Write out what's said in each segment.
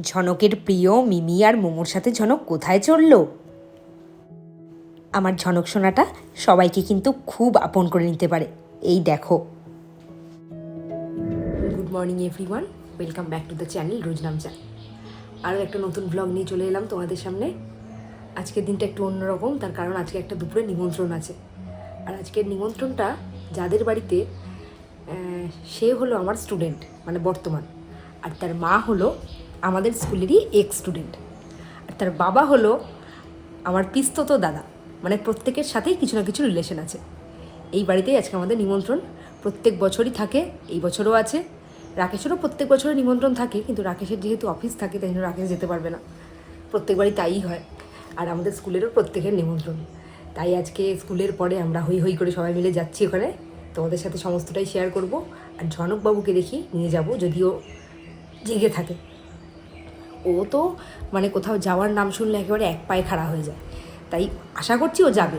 ঝনকের প্রিয় মিমি আর মোমোর সাথে ঝনক কোথায় চলল আমার ঝনক সোনাটা সবাইকে কিন্তু খুব আপন করে নিতে পারে। এই দেখো। Good morning everyone welcome back to the channel রোজনাম চা আরও একটা নতুন ব্লগ নিয়ে চলে এলাম তোমাদের সামনে। আজকের দিনটা একটু অন্যরকম, তার কারণ আজকে একটা দুপুরে নিমন্ত্রণ আছে। আর আজকের নিমন্ত্রণটা যাদের বাড়িতে সে হলো আমার স্টুডেন্ট মানে বর্তমান। আর তার মা হলো আমাদের স্কুলেরই এক স্টুডেন্ট আর তার বাবা হলো আমার পিস্তত দাদা। মানে প্রত্যেকের সাথেই কিছু না কিছু রিলেশন আছে। এই বাড়িতেই আজকে আমাদের নিমন্ত্রণ। প্রত্যেক বছরই থাকে, এই বছরও আছে। রাকেশেরও প্রত্যেক বছরই নিমন্ত্রণ থাকে, কিন্তু রাকেশের যেহেতু অফিস থাকে, তাই জন্য রাকেশ যেতে পারবে না। প্রত্যেকবারই তাই হয়। আর আমাদের স্কুলেরও প্রত্যেকের নিমন্ত্রণ। তাই আজকে স্কুলের পরে আমরা হই হই করে সবাই মিলে যাচ্ছি ওখানে। তোমাদের সাথে সমস্তটাই শেয়ার করব। আর ঝনকবাবুকে দেখি নিয়ে যাব, যদিও জেগে থাকে। ও তো মানে কোথাও যাওয়ার নাম শুনলে একেবারে এক পায়ে খাড়া হয়ে যায়। তাই আশা করছি ও যাবে।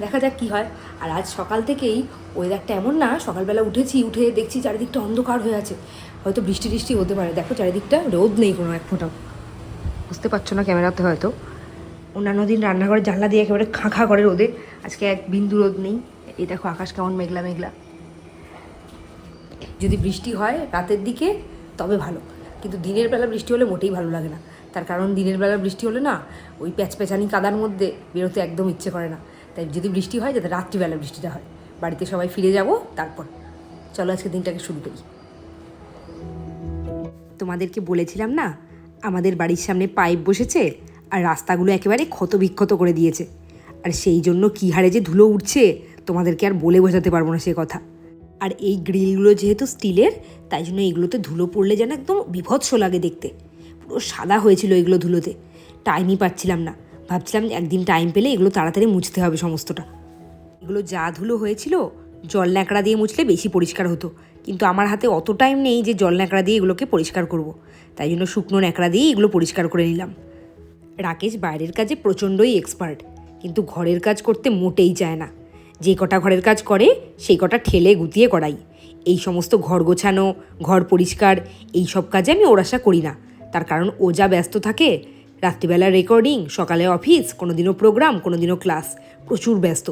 দেখা যাক কি হয়। আর আজ সকাল থেকেই ওয়েদারটা এমন না, সকালবেলা উঠেছি, উঠে দেখছি চারিদিকটা অন্ধকার হয়ে আছে। হয়তো বৃষ্টি টিষ্টি হতে পারে। দেখো চারিদিকটা রোদ নেই কোনো এক ফোঁটাও। বুঝতে পারছ না ক্যামেরাতে হয়তো। অন্যান্য দিন রান্নাঘরের জানলা দিয়ে একেবারে খাঁ খাঁ করে রোদে। আজকে এক বিন্দু রোদ নেই। এই দেখো আকাশ কেমন মেঘলা মেঘলা। যদি বৃষ্টি হয় রাতের দিকে, তবে ভালো। কিন্তু দিনের বেলা বৃষ্টি হলে মোটেই ভালো লাগে না। তার কারণ দিনের বেলা বৃষ্টি হলে না, ওই প্যাচপ্যাচানি কাদার মধ্যে বেরোতে একদম ইচ্ছে করে না। তাই যদি বৃষ্টি হয়, যাতে রাত্রিবেলা বৃষ্টিটা হয়। বাড়িতে সবাই ফিরে যাব, তারপর। চলো আজকে দিনটাকে শুরু করি। তোমাদেরকে বলেছিলাম না, আমাদের বাড়ির সামনে পাইপ বসেছে আর রাস্তাগুলো একেবারে ক্ষত বিক্ষত করে দিয়েছে। আর সেই জন্য কী হারে যে ধুলো উঠছে, তোমাদেরকে আর বলে বোঝাতে পারব না সে কথা। আর এই গ্রিলগুলো যেহেতু স্টিলের, তাই জন্য এগুলোতে ধুলো পড়লে যেন একদম বিভৎস লাগে দেখতে। পুরো সাদা হয়েছিল এগুলো ধুলোতে। টাইমই পাচ্ছিলাম না। ভাবছিলাম একদিন টাইম পেলে এগুলো তাড়াতাড়ি মুছতে হবে সমস্তটা। এগুলো যা ধুলো হয়েছিল, জল ন্যাকড়া দিয়ে মুছলে বেশি পরিষ্কার হতো। কিন্তু আমার হাতে অত টাইম নেই যে জল ন্যাকড়া দিয়ে এগুলোকে পরিষ্কার করব। তাই জন্য শুকনো ন্যাকড়া দিয়েই এগুলো পরিষ্কার করে নিলাম। রাকেশ বাইরের কাজে প্রচণ্ডই এক্সপার্ট কিন্তু ঘরের কাজ করতে মোটেই চায় না। যে কটা ঘরের কাজ করে, সেই কটা ঠেলে গুতিয়ে করাই। এই সমস্ত ঘর গোছানো, ঘর পরিষ্কার, এই সব কাজে আমি ওর আশা করি না। তার কারণ ও যা ব্যস্ত থাকে, রাত্রিবেলা রেকর্ডিং সকালে অফিস কোনো দিনও প্রোগ্রাম কোনো দিনও ক্লাস প্রচুর ব্যস্ত।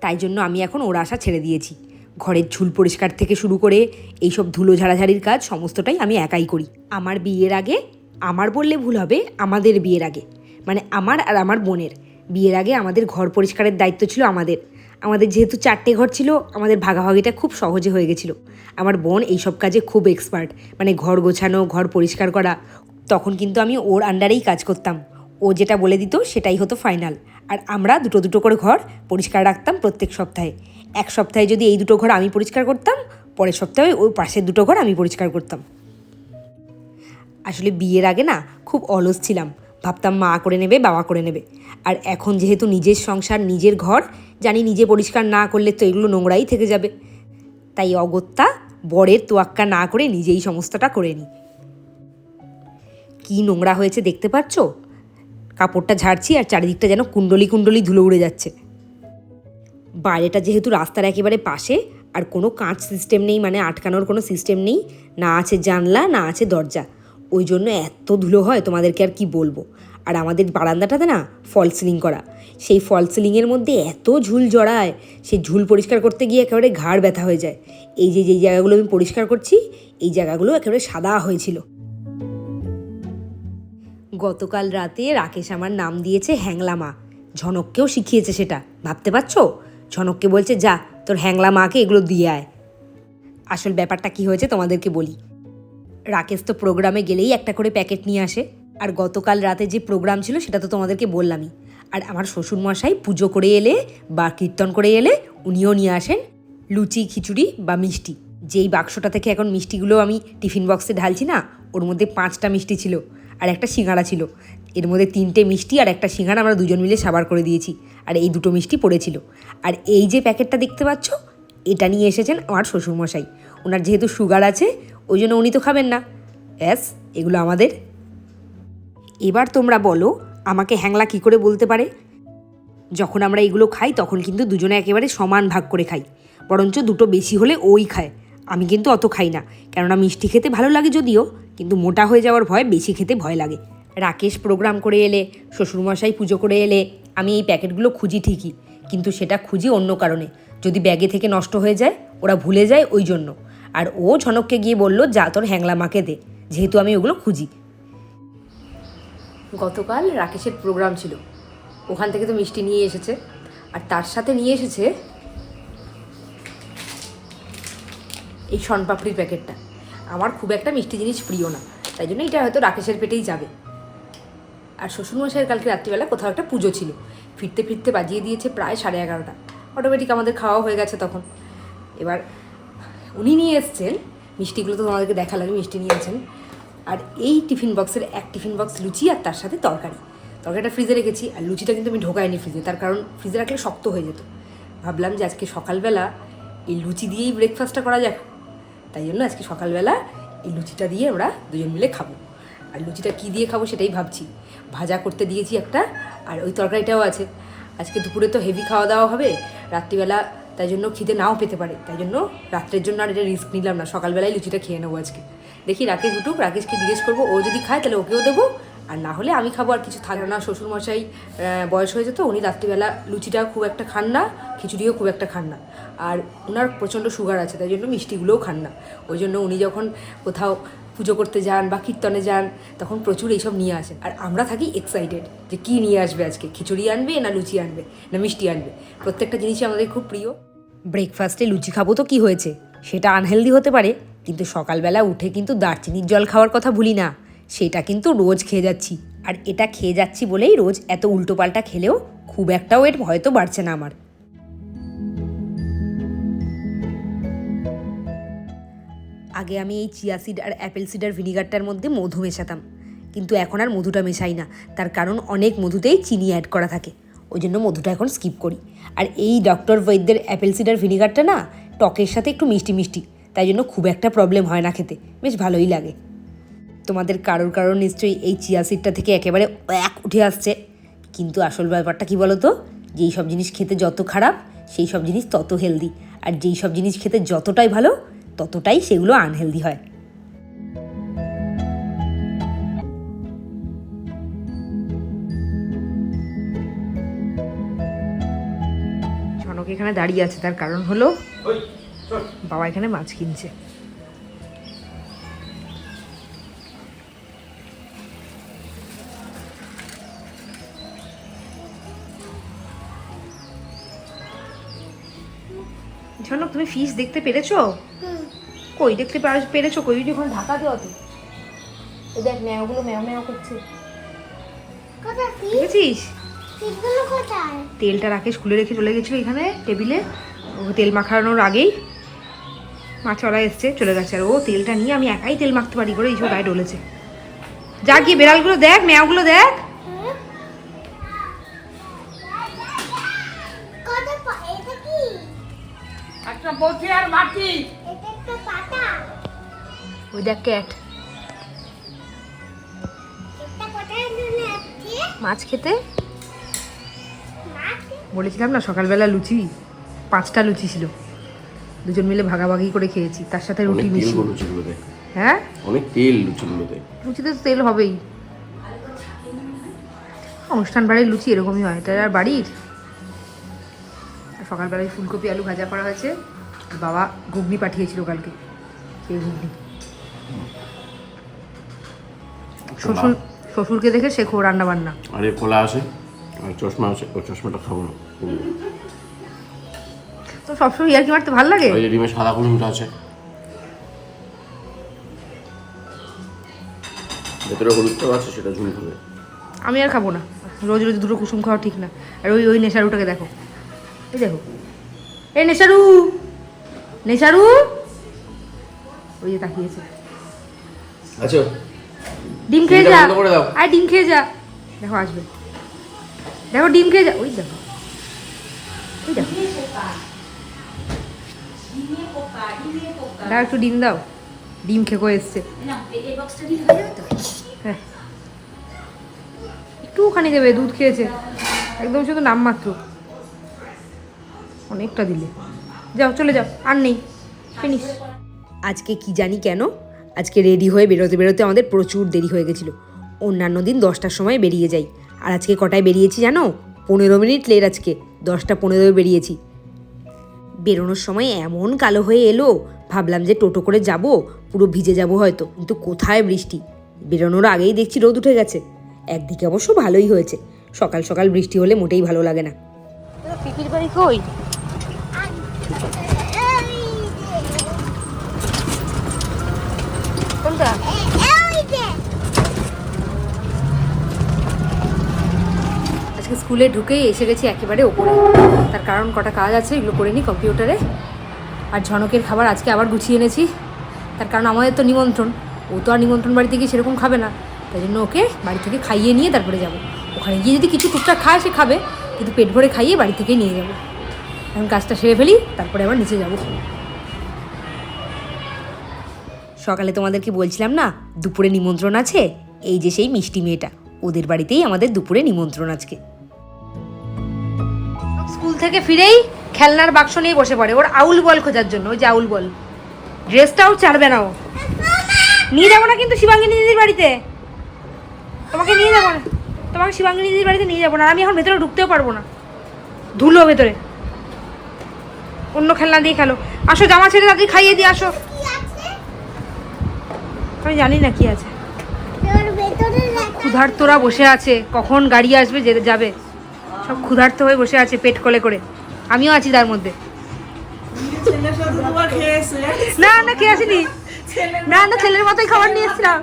তাই জন্য আমি এখন ওর আশা ছেড়ে দিয়েছি। ঘরের ঝুল পরিষ্কার থেকে শুরু করে এইসব ধুলো ঝাড়াঝাড়ির কাজ সমস্তটাই আমি একাই করি। আমার বিয়ের আগে, আমার বললে ভুল হবে, আমাদের বিয়ের আগে। মানে আমার আর আমার বোনের। বিয়ের আগে আমাদের ঘর পরিষ্কারের দায়িত্ব ছিল আমাদের। আমাদের যেহেতু চারটে ঘর ছিল, আমাদের ভাগাভাগিটা খুব সহজে হয়ে গেছিল। আমার বোন এইসব কাজে খুব এক্সপার্ট মানে ঘর গোছানো, ঘর পরিষ্কার করা। তখন কিন্তু আমি ওর আন্ডারেই কাজ করতাম। ও যেটা বলে দিত সেটাই হতো ফাইনাল আর আমরা দুটো দুটো করে ঘর পরিষ্কার রাখতাম প্রত্যেক সপ্তাহে। এক সপ্তাহে যদি এই দুটো ঘর আমি পরিষ্কার করতাম, পরের সপ্তাহে ওই পাশের দুটো ঘর আমি পরিষ্কার করতাম। আসলে বিয়ের আগে না খুব অলস ছিলাম। ভাবতাম মা করে নেবে, বাবা করে নেবে। আর এখন যেহেতু নিজের সংসার, নিজের ঘর, জানি নিজে পরিষ্কার না করলে তো এগুলো নোংরাই থেকে যাবে। তাই অগত্যা বরের তোয়াক্কা না করে নিজেই সমস্তটা করে নিই। কী নোংরা হয়েছে দেখতে পাচ্ছ কাপড়টা ঝাড়ছি আর চারিদিকটা যেন কুণ্ডলি কুণ্ডলি ধুলো উড়ে যাচ্ছে। বাইরেটা যেহেতু রাস্তার একেবারে পাশে, আর কোনো কাঁচ সিস্টেম নেই মানে আটকানোর কোনো সিস্টেম নেই, না আছে জানলা, না আছে দরজা। ওই জন্য এত ধুলো হয়, তোমাদেরকে আর কি বলব? আর আমাদের বারান্দাটাতে না ফল সিলিং করা। সেই ফল সিলিংয়ের মধ্যে এত ঝুল জড়ায়, সেই ঝুল পরিষ্কার করতে গিয়ে একেবারে ঘাড় ব্যথা হয়ে যায়। এই যে যেই জায়গাগুলো আমি পরিষ্কার করছি, এই জায়গাগুলো একেবারে সাদা হয়েছিল। গতকাল রাতে রাকেশ আমার নাম দিয়েছে হ্যাংলা মা ঝনককেও শিখিয়েছে সেটা। ভাবতে পারছ? ঝনককে বলছে, যা, তোর হ্যাংলা মাকে এগুলো দিয়ে আয়। আসল ব্যাপারটা কি হয়েছে তোমাদেরকে বলি। রাকেশ তো প্রোগ্রামে গেলেই একটা করে প্যাকেট নিয়ে আসে। আর গতকাল রাতে যে প্রোগ্রাম ছিল সেটা তো তোমাদেরকে বললামই। আর আমার শ্বশুরমশাই পুজো করে এলে বা কীর্তন করে এলে উনিও নিয়ে আসেন লুচি, খিচুড়ি বা মিষ্টি। যেই বাক্সটা থেকে এখন মিষ্টিগুলো আমি টিফিন বক্সে ঢালছি না, ওর মধ্যে পাঁচটা মিষ্টি ছিল আর একটা সিঙ্গাড়া ছিল। এর মধ্যে তিনটে মিষ্টি আর একটা সিঙ্গাড়া আমরা দুজন মিলে সাবার করে দিয়েছি আর এই দুটো মিষ্টি পড়েছিল। আর এই যে প্যাকেটটা দেখতে পাচ্ছ, এটা নিয়ে এসেছেন আমার শ্বশুরমশাই। ওনার যেহেতু সুগার আছে ওই জন্য উনি তো খাবেন না। ব্যাস, এগুলো আমাদের। এবার তোমরা বলো, আমাকে হ্যাংলা কী করে বলতে পারে? যখন আমরা এগুলো খাই, তখন কিন্তু দুজনে একেবারে সমান ভাগ করে খাই। বরঞ্চ দুটো বেশি হলে ওই খায়। আমি কিন্তু অত খাই না, কেননা মিষ্টি খেতে ভালো লাগে যদিও, কিন্তু মোটা হয়ে যাওয়ার ভয়, বেশি খেতে ভয় লাগে। রাকেশ প্রোগ্রাম করে এলে, শ্বশুরমশাই পুজো করে এলে, আমি এই প্যাকেটগুলো খুঁজি ঠিকই, কিন্তু সেটা খুঁজি অন্য কারণে। যদি ব্যাগে থেকে নষ্ট হয়ে যায়, ওরা ভুলে যায় ওই জন্য। আর ও ঝনককে গিয়ে বলল, যা তোর হ্যাংলা মাকে দে, যেহেতু আমি ওগুলো খুঁজি। গতকাল রাকেশের প্রোগ্রাম ছিল। ওখান থেকে তো মিষ্টি নিয়ে এসেছে। আর তার সাথে নিয়ে এসেছে এই শনপাপড়ির প্যাকেটটা। আমার খুব একটা মিষ্টি জিনিস প্রিয় না, তাই জন্য এটা হয়তো রাকেশের পেটেই যাবে। আর শ্বশুরমশাইয়ের কালকে রাত্রিবেলা কোথাও একটা পুজো ছিল। ফিরতে ফিরতে বাজিয়ে দিয়েছে প্রায় সাড়ে এগারোটা। অটোমেটিক আমাদের খাওয়া হয়ে গেছে তখন। এবার উনি নিয়ে এসছেন। মিষ্টিগুলো তো তোমাদেরকে দেখা লাগে মিষ্টি নিয়েছেন আর এই টিফিন বক্সের এক টিফিন বক্স লুচি আর তার সাথে তরকারি। তরকারিটা ফ্রিজে রেখেছি, আর লুচিটা কিন্তু আমি ঢোকাইনি ফ্রিজে, তার কারণ ফ্রিজে রাখলে শক্ত হয়ে যেত। ভাবলাম যে আজকে সকালবেলা এই লুচি দিয়েই ব্রেকফাস্টটা করা যাক। তাই জন্য আজকে সকালবেলা এই লুচিটা দিয়ে আমরা দুজন মিলে খাব। আর লুচিটা কী দিয়ে খাব সেটাই ভাবছি। ভাজা করতে দিয়েছি একটা, আর ওই তরকারিটাও আছে। আজকে দুপুরে তো হেভি খাওয়া দাওয়া হবে, রাত্রিবেলা তাই জন্য খিদে নাও পেতে পারে। তাই জন্য রাত্রের জন্য আর এটা রিস্ক নিলাম না। সকালবেলায় লুচিটা খেয়ে নেব আজকে। দেখি রাকেশ উঠুক, রাকেশকে জিজ্ঞেস করব, ও যদি খায় তাহলে ওকেও দেবো। আর না হলে আমি খাব, আর কিছু থাকবে না। শ্বশুরমশাই বয়স হয়ে যেত, উনি রাত্রিবেলা লুচিটা খুব একটা খান না, খিচুড়িও খুব একটা খান না। আর ওনার প্রচণ্ড সুগার আছে, তাই জন্য মিষ্টিগুলোও খান না। ওই জন্য উনি যখন কোথাও পুজো করতে যান বা কীর্তনে যান, তখন প্রচুর এইসব নিয়ে আসেন। আর আমরা থাকি এক্সাইটেড যে কী নিয়ে আসবে আজকে? খিচুড়ি আনবে না লুচি আনবে? না মিষ্টি আনবে? প্রত্যেকটা জিনিসই আমাদের খুব প্রিয়। ব্রেকফাস্টে লুচি খাব তো কী হয়েছে? সেটা আনহেলদি হতে পারে, কিন্তু সকালবেলা উঠে কিন্তু দারচিনির জল খাওয়ার কথা ভুলি না। সেটা কিন্তু রোজ খেয়ে যাচ্ছি। আর এটা খেয়ে যাচ্ছি বলেই রোজ এত উল্টোপাল্টা খেলেও খুব একটাও এর হয়তো বাড়ছে না আমার। আগে আমি এই চিয়া সিড আর অ্যাপেল সিডার ভিনিগারটার মধ্যে মধু মেশাতাম। কিন্তু এখন আর মধুটা মেশাই না। তার কারণ অনেক মধুতেই চিনি অ্যাড করা থাকে। ওই জন্য মধুটা এখন স্কিপ করি। আর এই ডক্টর বৈদ্যের অ্যাপেল সিডার ভিনিগারটা না, টকের সাথে একটু মিষ্টি মিষ্টি। তাই জন্য খুব একটা প্রবলেম হয় না খেতে। বেশ ভালোই লাগে। তোমাদের কারোর কারোর নিশ্চয়ই এই চিয়া সিডটা থেকে একেবারে এক উঠে আসছে। কিন্তু আসল ব্যাপারটা কি বলো তো যেই সব জিনিস খেতে যত খারাপ সেই সব জিনিস তত হেলদি আর যেই সব জিনিস খেতে যতটাই ভালো ততটাই সেগুলো আনহেলদি হয়। জনক এখানে দাঁড়িয়ে আছে তার কারণ হলো বাবা এখানে মাছ কিনছে। ঝনক তুমি ফিশ দেখতে পেরেছ? কই দেখতে পার- পেরেছ কই? ওই যে ওখানে ঢাকা দেওয়া তো। দেখ ম্যাওগুলো ম্যাও ম্যাও করছে। দেখেছিস? তেলটা রাকেশ খুলে রেখে চলে গেছিল এখানে টেবিলে। ও তেল মাখানোর আগেই মাছওয়ালা এসছে চলে গেছে। আর ও তেলটা নিয়ে আমি একাই তেল মাখতে পারি করে এইসব গায়ে ডলেছে। যা গিয়ে বেড়ালগুলো দেখ ম্যাওগুলো দেখ। একটা বসে আর মাটি। এটা একটা পাতা। ওই দেখ ক্যাট। মাছ খেতে? বলেছিলাম না সকালবেলা লুচি পাঁচটা লুচি ছিল। দুজন মিলে ভাগাভাগি করে খেয়েছি তার সাথে রুটি মিশিয়ে। হ্যাঁ? অনেক তেল লুচিগুলোতে লুচিতে তো তেল হবেই। অনুষ্ঠান বাড়ির লুচি এরকমই হয় এটা আর বাড়ির? সকালবেলায় ফুলকপি আলু ভাজা করা হয়েছে। বাবা ঘুগনি পাঠিয়েছিল কালকে সেই ঘুগনি। শ্বশুর শ্বশুরকে দেখে শেখো রান্না বান্না আরে খোলা আছে। আর চশমা আছে ও চশমাটা খাব না। তো সবসময় ইয়ার কি মারতে ভালো লাগে? ওই যে ডিমের সাদা কুলুমটা আছে। ভেতরে হলুদটাও আছে সেটা ঝুল খাবে। আমি আর খাব না। রোজ রোজ দুটো কুসুম খাওয়া ঠিক না। আর ওই ওই নেশারুটাকে দেখো। এই দেখো। এ নেশারু নেশারু। ওই যে তাকিয়েছে। আচ্ছা ডিম খেয়ে যা। আয় ডিম খেয়ে যা। দেখো আসবে। দেখো ডিম খেয়ে যা। ওই দেখো। ওই দেখো। দাও একটু ডিম দাও। ডিম খেকো এসছে। হ্যাঁ। একটুখানি দেবে দুধ খেয়েছে। একদম শুধু নাম মাত্র অনেকটা দিলে। যাও চলে যাও আর নেই। ফিনিশ আজকে কি জানি কেন? আজকে রেডি হয়ে বেরোতে বেরোতে আমাদের প্রচুর দেরি হয়ে গেছিল। অন্যান্য দিন দশটার সময় বেরিয়ে যাই। আর আজকে কটায় বেরিয়েছি জানো? পনেরো মিনিট লেট আজকে। দশটা পনেরোয় বেরিয়েছি। বেরোনোর সময় এমন কালো হয়ে এলো। ভাবলাম যে টোটো করে যাব। পুরো ভিজে যাব হয়তো। কিন্তু কোথায় বৃষ্টি? বেরোনোর আগেই দেখছি রোদ উঠে গেছে। একদিকে অবশ্য ভালোই হয়েছে। সকাল সকাল বৃষ্টি হলে মোটেই ভালো লাগে না। পিপির বাড়ি কই কোনটা আজকে স্কুলে ঢুকেই এসে গেছি একেবারে ওপরে। তার কারণ কটা কাজ আছে, এগুলো করে নিই কম্পিউটারে। আর ঝনকের খাবার আজকে আবার গুছিয়ে এনেছি। তার কারণ আমাদের তো নিমন্ত্রণ। ও তো আর নিমন্ত্রণ বাড়িতে গিয়ে সেরকম খাবে না। তাই জন্য ওকে বাড়ি থেকে খাইয়ে নিয়ে তারপরে যাব। ওখানে গিয়ে যদি কিছু টুকটাক খায়, সে খাবে। কিন্তু পেট ভরে খাইয়ে বাড়ি থেকেই নিয়ে যাব। এখন কাজটা সেরে ফেলি, তারপরে আবার নিচে যাব। সকালে তোমাদেরকে বলছিলাম না, দুপুরে নিমন্ত্রণ আছে? এই যে সেই মিষ্টি মেয়েটা। ওদের বাড়িতেই আমাদের দুপুরে নিমন্ত্রণ আজকে। স্কুল থেকে ফিরেই খেলনার বাক্স নিয়ে বসে পড়ে। ওর আউল বল খোঁজার জন্য ওই যে আউল বল। ড্রেসটাও ছাড়বে না ও। নিয়ে যাব না কিন্তু শিবাঙ্গিনী দিদির বাড়িতে। তোমাকে নিয়ে যাব না। তোমাকে শিবাঙ্গিনী দিদির বাড়িতে নিয়ে যাব না। আমি এখন ভেতরে ঢুকতেও পারব না। ধুলো ভেতরে। অন্য খেলনা দিয়ে খেলো। আসো জামা ছেড়ে তাদের খাইয়ে দিয়ে আসো। আমি জানি না কি আছে। ক্ষুধার্তরা বসে আছে। কখন গাড়ি আসবে যেতে যাবে। সব ক্ষুধার্ত হয়ে বসে আছে পেট কলে করে। আমিও আছি তার মধ্যে। না না কে আসেনি। না না, ছেলের মতোই খাবার নিয়ে এসেছিলাম।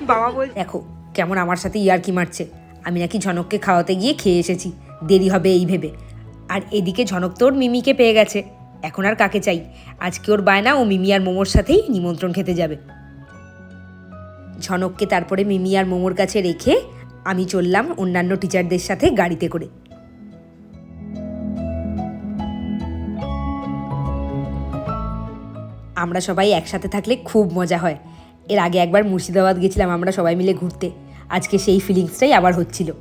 বাবা বল দেখো, কেমন আমার সাথে ইয়ারকি মারছে। আমি নাকি ঝনককে খাওয়াতে গিয়ে খেয়ে এসেছি। দেরি হবে এই ভেবে। আর এদিকে ঝনক তোর মিমিকে পেয়ে গেছে। এখন আর কাকে চাই? আজকে ওর বায়না ও মিমি আর মোমোর সাথেই নিমন্ত্রণ খেতে যাবে। ঝনককে তারপরে মিমি আর মোমোর কাছে রেখে আমি চললাম অন্যান্য টিচারদের সাথে গাড়িতে করে। আমরা সবাই একসাথে থাকলে খুব মজা হয়। এর আগে একবার মুর্শিদাবাদ গেছিলাম আমরা সবাই মিলে ঘুরতে। আজকে সেই ফিলিংসটাই আবার হচ্ছিল।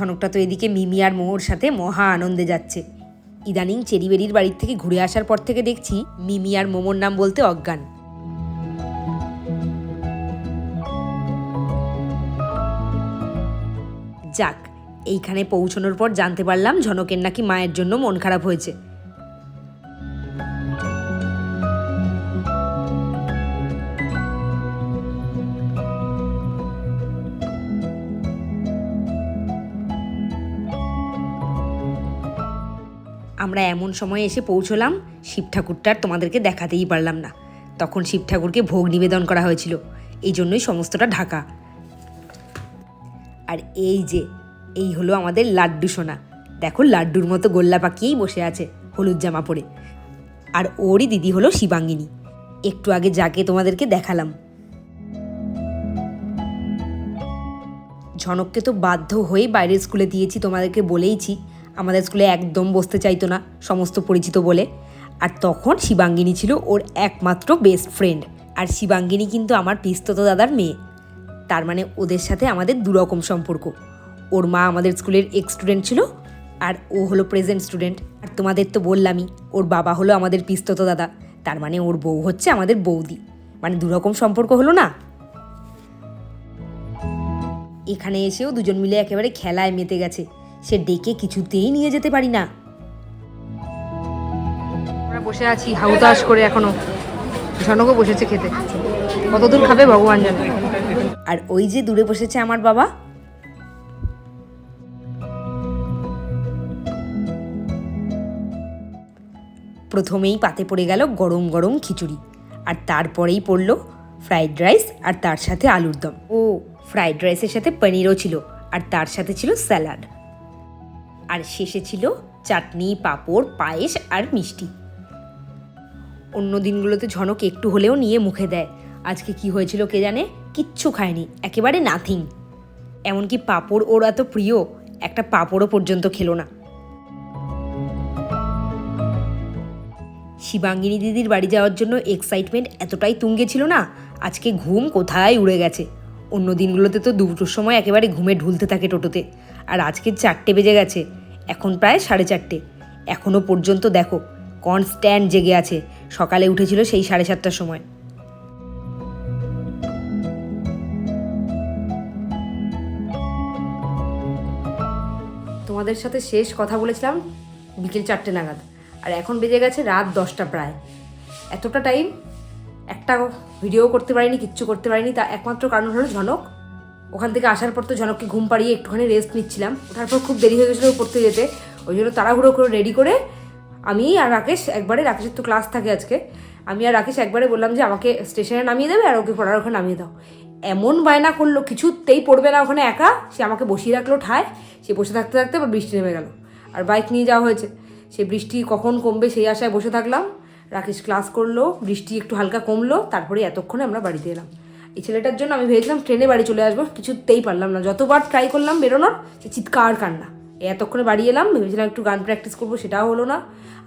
ঝনকটা তো এদিকে মিমি আর মোহর সাথে মহা আনন্দে যাচ্ছে। ইদানিং চেরিবেরির বাড়ির থেকে ঘুরে আসার পর থেকে দেখছি মিমি আর মোমোর নাম বলতে অজ্ঞান। যাক, এইখানে পৌঁছানোর পর জানতে পারলাম ঝনকের নাকি মায়ের জন্য মন খারাপ হয়েছে। আমরা এমন সময় এসে পৌঁছলাম, শিব ঠাকুরটার তোমাদেরকে দেখাতেই পারলাম না। তখন শিব ঠাকুরকে ভোগ নিবেদন করা হয়েছিল। এই জন্যই সমস্তটা ঢাকা। আর এই যে, এই হলো আমাদের লাড্ডু সোনা। দেখো, লাড্ডুর মতো গোল্লা পাকিয়েই বসে আছে হলুদ জামা পরে। আর ওরই দিদি হলো শিবাঙ্গিনী। একটু আগে যাকে তোমাদেরকে দেখালাম। ঝনককে তো বাধ্য হয়ে বাইরের স্কুলে দিয়েছি, তোমাদেরকে বলেইছি। আমাদের স্কুলে একদম বসতে চাইতো না, সমস্ত পরিচিত বলে। আর তখন শিবাঙ্গিনী ছিল ওর একমাত্র বেস্ট ফ্রেন্ড আর শিবাঙ্গিনী কিন্তু আমার পিস্তত দাদার মেয়ে। তার মানে ওদের সাথে আমাদের দুরকম সম্পর্ক। ওর মা আমাদের স্কুলের এক্স স্টুডেন্ট ছিল, আর ও হলো প্রেজেন্ট স্টুডেন্ট আর তোমাদের তো বললামই, ওর বাবা হলো আমাদের পিস্তত দাদা। তার মানে ওর বউ হচ্ছে আমাদের বৌদি। মানে দুরকম সম্পর্ক হলো না? এখানে এসেও দুজন মিলে একেবারে খেলায় মেতে গেছে। সে ডেকে কিছুতেই নিয়ে যেতে পারি না। আমরা বসে আছি হাউতাস করে এখনও। ঝনকও বসেছে খেতে। কতদূর খাবে ভগবান জানে। আর ওই যে দূরে বসেছে আমার বাবা। প্রথমেই পাতে পড়ে গেল গরম গরম খিচুড়ি আর তারপরেই পড়ল ফ্রাইড রাইস আর তার সাথে আলুর দম। ও ফ্রাইড রাইসের সাথে পনিরও ছিল আর তার সাথে ছিল স্যালাড। আর শেষে ছিল চাটনি, পাঁপড়, পায়েস আর মিষ্টি। অন্য দিনগুলোতে ঝনক একটু হলেও নিয়ে মুখে দেয়। আজকে কি হয়েছিল কে জানে? কিচ্ছু খায়নি। একেবারে নাথিং। এমনকি পাঁপড় ওর এত প্রিয়, একটা পাঁপড়ও পর্যন্ত খেলো না। শিবাঙ্গিনী দিদির বাড়ি যাওয়ার জন্য এক্সাইটমেন্ট এতটাই তুঙ্গে ছিল না, আজকে ঘুম কোথায় উড়ে গেছে। অন্য দিনগুলোতে তো দুটোর সময় একেবারে ঘুমে ঢুলতে থাকে টোটোতে। আর আজকে চারটে বেজে গেছে। এখন প্রায় সাড়ে চারটে। এখনও পর্যন্ত দেখো কনস্ট্যান্ট জেগে আছে। সকালে উঠেছিল সেই সাড়ে সাতটার সময়। তোমাদের সাথে শেষ কথা বলেছিলাম, বিকেল চারটে নাগাদ। আর এখন বেজে গেছে রাত দশটা প্রায়। এতটা টাইম একটা ভিডিও করতে পারিনি, কিচ্ছু করতে পারিনি, তা একমাত্র কারণ হলো ঝনক। ওখান থেকে আসার পর তো ঝনককে ঘুম পাড়িয়ে একটুখানি রেস্ট নিচ্ছিলাম। তারপর খুব দেরি হয়ে গেছিল পড়তে যেতে। ওই জন্য তাড়াহুড়ো করে রেডি করে আমি আর রাকেশ একবারে, রাকেশের তো ক্লাস থাকে আজকে, আমি আর রাকেশ একবারে বললাম যে আমাকে স্টেশনে নামিয়ে দেবে আর ওকে পড়ার ওখানে নামিয়ে দাও। এমন বায়না করল, কিছুতেই পড়বে না ওখানে একা, সে আমাকে বসিয়ে রাখল ঠায়, সে বসে থাকতে থাকতে আবার বৃষ্টি নেমে গেল। আর বাইক নিয়ে যাওয়া হয়েছে, সে বৃষ্টি কখন কমবে সেই আশায় বসে থাকলাম। রাকেশ ক্লাস করল, বৃষ্টি একটু হালকা কমলো, তারপরে এতক্ষণে আমরা বাড়িতে এলাম। এই ছেলেটার জন্য আমি ভেবেছিলাম ট্রেনে বাড়ি চলে আসব, কিছুতেই পারলাম না। যতবার ট্রাই করলাম বেরোনোর, সে চিৎকার কান্না। এতক্ষণে বাড়ি এলাম, ভেবেছিলাম একটু গান প্র্যাকটিস করব, সেটাও হলো না।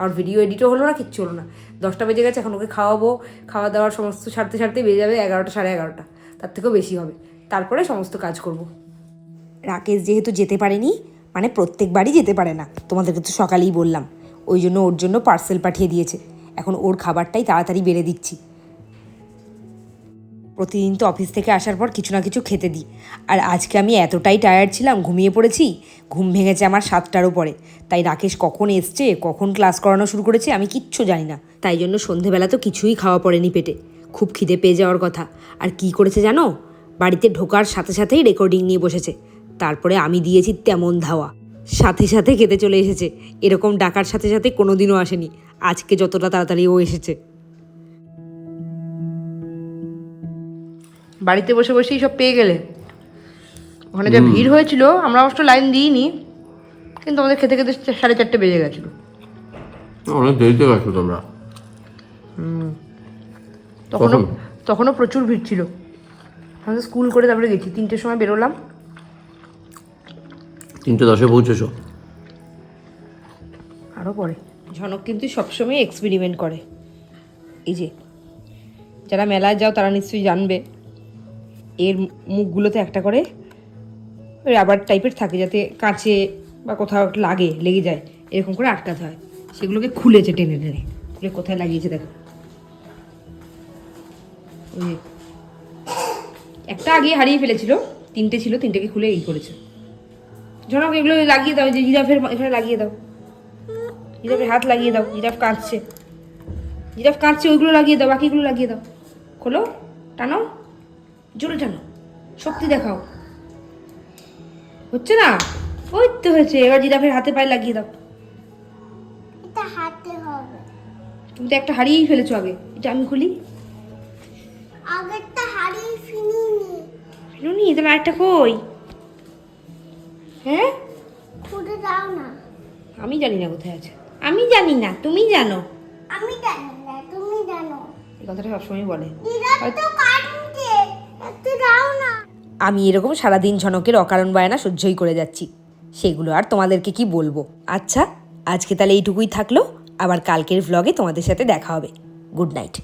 আর ভিডিও এডিটও হলো না, কিচ্ছু হলো না। দশটা বেজে গেছে, এখন ওকে খাওয়াবো। খাওয়া দাওয়ার সমস্ত ছাড়তে ছাড়তে বেজে যাবে এগারোটা, সাড়ে এগারোটা। তার থেকেও বেশি হবে। তারপরে সমস্ত কাজ করব। রাকেশ যেহেতু যেতে পারেনি মানে প্রত্যেকবারই যেতে পারে না, তোমাদেরকে তো সকালেই বললাম। ওই জন্য ওর জন্য পার্সেল পাঠিয়ে দিয়েছে। এখন ওর খাবারটাই তাড়াতাড়ি বেড়ে দিচ্ছি। প্রতিদিন তো অফিস থেকে আসার পর কিছু না কিছু খেতে দিই। আর আজকে আমি এতটাই টায়ার্ড ছিলাম, ঘুমিয়ে পড়েছি, ঘুম ভেঙেছে আমার সাতটারও পরে তাই রাকেশ কখন এসছে, কখন ক্লাস করানো শুরু করেছে আমি কিচ্ছু জানি না। তাই জন্য সন্ধেবেলা তো কিছুই খাওয়া পড়েনি পেটে। খুব খিদে পেয়ে যাওয়ার কথা। আর কি করেছে জানো? বাড়িতে ঢোকার সাথে সাথেই রেকর্ডিং নিয়ে বসেছে। তারপরে আমি দিয়েছি তেমন ধাওয়া। সাথে সাথে খেতে চলে এসেছে। এরকম ডাকার সাথে সাথে কোনোদিনও আসেনি। আজকে যতটা তাড়াতাড়ি ও এসেছে। বাড়িতে বসে বসেই সব পেয়ে গেলে। ওখানে যা ভিড় হয়েছিল আমরা অবশ্য লাইন দিইনি কিন্তু আমাদের খেতে খেতে সাড়ে চারটে বেজে গেছিল। অনেক দেরিতে গেছো তোমরা। তখনও তখনও প্রচুর ভিড় ছিল। আমাদের স্কুল করে তারপরে গেছি তিনটের সময় বেরোলাম। তিনটে দশে পৌঁছেছো? আরও পরে। ঝনক কিন্তু সবসময় এক্সপেরিমেন্ট করে। এই যে যারা মেলায় যাও তারা নিশ্চয়ই জানবে। এর মুখগুলোতে একটা করে রাবার টাইপের থাকে যাতে কাঁচে বা কোথাও লাগে, লেগে যায়, এরকম করে আটকাতে হয়। সেগুলোকে খুলেছে টেনে টেনে। খুলে কোথায় লাগিয়েছে দেখো। একটা আগে হারিয়ে ফেলেছিল, তিনটে ছিল, তিনটেকে খুলে এই করেছে। ঝনক এগুলো লাগিয়ে দাও, যে জিরাফের এখানে লাগিয়ে দাও। জিরাফের হাত লাগিয়ে দাও, জিরাফ কাঁদছে জিরাফ কাঁদছে ওইগুলো লাগিয়ে দাও, বাকিগুলো লাগিয়ে দাও। খোলো, টানো। জোরে টানো শক্তি দেখাও। হচ্ছে না? ওই তো হয়েছে এবার জিরাফের হাতে পায়ে লাগিয়ে দাও। এটা হাতে হবে। তুমি তো একটা হারিয়েই ফেলেছো আগে এটা আমি খুলি। আগেরটা হারিয়ে ফিনিনি ফেলুনি তাহলে আরেকটা কই? হ্যাঁ? খুঁড়ে দাও না। আমি জানি না কোথায় আছে। আমি জানি না তুমি জানো। আমি জানি না তুমি জানো। এই কথাটা সবসময় বলে। তো না আমি এরকম সারাদিন ঝনকের অকারণ বায়না সহ্যই করে যাচ্ছি। সেগুলো আর তোমাদেরকে কি বলব? আচ্ছা আজকে তাহলে এইটুকুই থাকল। আবার কালকের ভ্লগে তোমাদের সাথে দেখা হবে। Good night